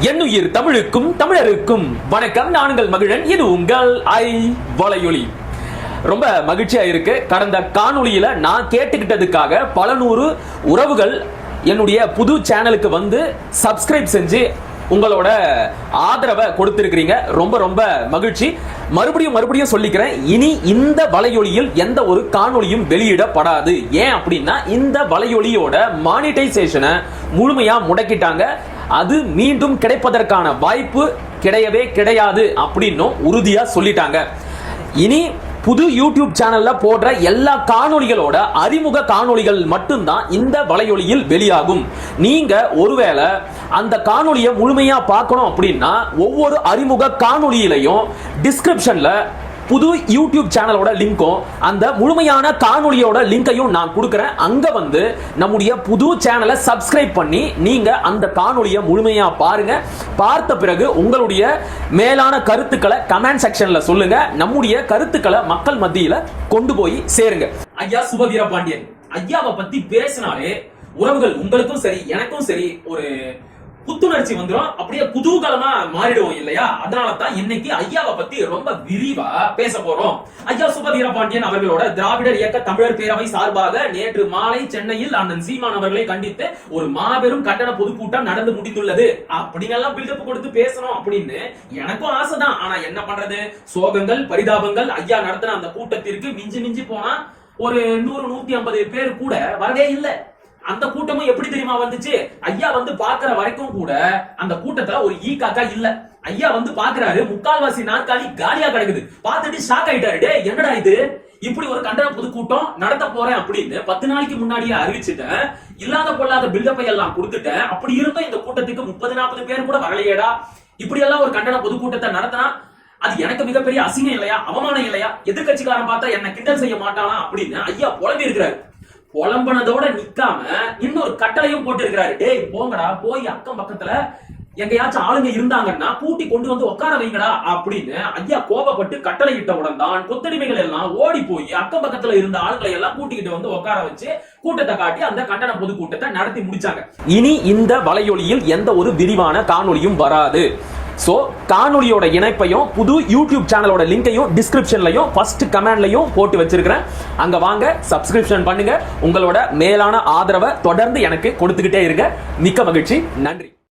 என்னுயிர் தமிழுக்கும் தமிழருக்கும் வணக்கம். நானுங்கள் மகிழன் இது உங்கள் ஐ வலையொலி. ரொம்ப மகிழ்ச்சியா இருக்கு. கடந்த காணொலியில நான் கேட்டுக்கிட்டதுக்காக பல நூறு உறவுகள் என்னுடைய புது சேனலுக்கு வந்து சப்ஸ்கிரைப் செஞ்சு உங்களோட ஆதரவை கொடுத்துருக்கிறீங்க. ரொம்ப ரொம்ப மகிழ்ச்சி. மறுபடியும் மறுபடியும் சொல்லிக்கிறேன். இனி இந்த வலையொலியில் எந்த ஒரு காணொலியும் வெளியிடப்படாது. ஏன் அப்படின்னா இந்த வலையொலியோட மானிட்டைசேஷனை முழுமையா முடக்கிட்டாங்க. அது மீண்டும் கிடைப்பதற்கான வாய்ப்பு கிடையவே கிடையாது அப்படின்னும் உறுதியாக சொல்லிட்டாங்க. இனி புது யூடியூப் சேனல்ல போடுற எல்லா காணொளிகளோட அறிமுக காணொளிகள் மட்டும்தான் இந்த வலையொலியில் வெளியாகும். நீங்க ஒருவேளை அந்த காணொளியை முழுமையா பார்க்கணும் அப்படின்னா ஒவ்வொரு அறிமுக காணொளியிலையும் டிஸ்கிரிப்ஷன்ல புது யூடியூப் சேனலோட லிங்க்கும் அந்த முழுமையான காணொளியோட லிங்கையும் நான் கொடுக்குறேன். அங்க வந்து நம்முடைய புது சேனலை சப்ஸ்கிரைப் பண்ணி நீங்க அந்த காணொளியை முழுமையா பாருங்க. பார்த்த பிறகு உங்களுடைய மேலான கருத்துக்களை கமெண்ட் செக்ஷன்ல சொல்லுங்க. நம்முடைய கருத்துக்களை மக்கள் மத்தியில கொண்டு போய் சேருங்க. ஐயா சுபவீர பாண்டியன் ஐயாவை பத்தி பேசினாலே உறவுகள் உங்களுக்கும் சரி எனக்கும் சரி ஒரு புத்துணர்ச்சி வந்துடும் அப்படியே குதூகலமா மாறிடுவோம் இல்லையா? அதனால தான் இன்னைக்கு ஐயாவை பத்தி ரொம்ப விரிவா பேச போறோம். ஐயா சுபதீர பாண்டியன் அவர்களோட திராவிடர் இயக்க தமிழர் பேரவை சார்பாக நேற்று மாலை சென்னையில் அண்ணன் சீமான் அவர்களை கண்டித்து ஒரு மாபெரும் கட்டண பொதுக்கூட்டம் நடந்து முடிந்துள்ளது. அப்படிங்கெல்லாம் பில்டப் கொடுத்து பேசணும் அப்படின்னு எனக்கும் ஆசைதான். ஆனா என்ன பண்றது? சோகங்கள் பரிதாபங்கள் ஐயா நடத்தின அந்த கூட்டத்திற்கு மிஞ்சி மிஞ்சி போனா ஒரு நூறு நூத்தி ஐம்பது பேர் கூட வரவே இல்லை. அந்த கூட்டமும் எப்படி தெரியுமா வந்துச்சு? ஐயா வந்து பாக்குற வரைக்கும் கூட அந்த கூட்டத்துல ஒரு ஈ காக்கா இல்ல. ஐயா வந்து பாக்குறாரு முக்கால்வாசி நாற்காலி காலியா கிடக்குது. பார்த்துட்டு ஷாக் ஆயிட்டாரு. டே என்னடா இது? இப்படி ஒரு கண்டன பொதுக்கூட்டம் நடத்த போறேன் அப்படின்னு பத்து நாளைக்கு முன்னாடியே அறிவிச்சுட்டேன் இல்லாத பொல்லாத பில்டப்பை எல்லாம் கொடுத்துட்டேன் அப்படி இருந்தும் இந்த கூட்டத்துக்கு முப்பது நாற்பது பேர் கூட வரலையேடா. இப்படி எல்லாம் ஒரு கண்டன பொதுக்கூட்டத்தை நடத்தினா அது எனக்கு மிகப்பெரிய அசிங்கம் இல்லையா? அவமானம் இல்லையா? எதிர்கட்சிக்காரன் பார்த்தா என்ன கிண்டல் செய்ய மாட்டானா அப்படின்னு ஐயா புலம்பி இருக்கிறாரு புலம்பனதோட நிக்காம இன்னொரு கட்டளையும் போட்டு இருக்கிறாரு டேய் போங்கடா போய் அக்கம் பக்கத்துல எங்கேயாச்சும் ஆளுங்க இருந்தாங்கன்னா பூட்டி கொண்டு வந்து உட்கார வைங்கடா அப்படின்னு ஐயா கோபப்பட்டு கட்டளை இட்டவுடன் தான் கொத்தடிமைகள் எல்லாம் ஓடி போய் அக்கம் பக்கத்துல இருந்த ஆளுங்களை எல்லாம் கூட்டிக்கிட்டு வந்து உட்கார வச்சு கூட்டத்தை காட்டி அந்த கண்டன பொதுக்கூட்டத்தை நடத்தி முடிச்சாங்க. இனி இந்த வலையொலியில் எந்த ஒரு விரிவான காணொலியும் வராது. ஸோ காணொலியோட இணைப்பையும் புது யூடியூப் சேனலோட லிங்கையும் டிஸ்கிரிப்ஷன்லையும் ஃபர்ஸ்ட் கமெண்ட்லையும் போட்டு வச்சிருக்கிறேன். அங்கே வாங்க சப்ஸ்கிரிப்ஷன் பண்ணுங்க. உங்களோட மேலான ஆதரவை தொடர்ந்து எனக்கு கொடுத்துக்கிட்டே இருங்க. மிக்க மகிழ்ச்சி. நன்றி.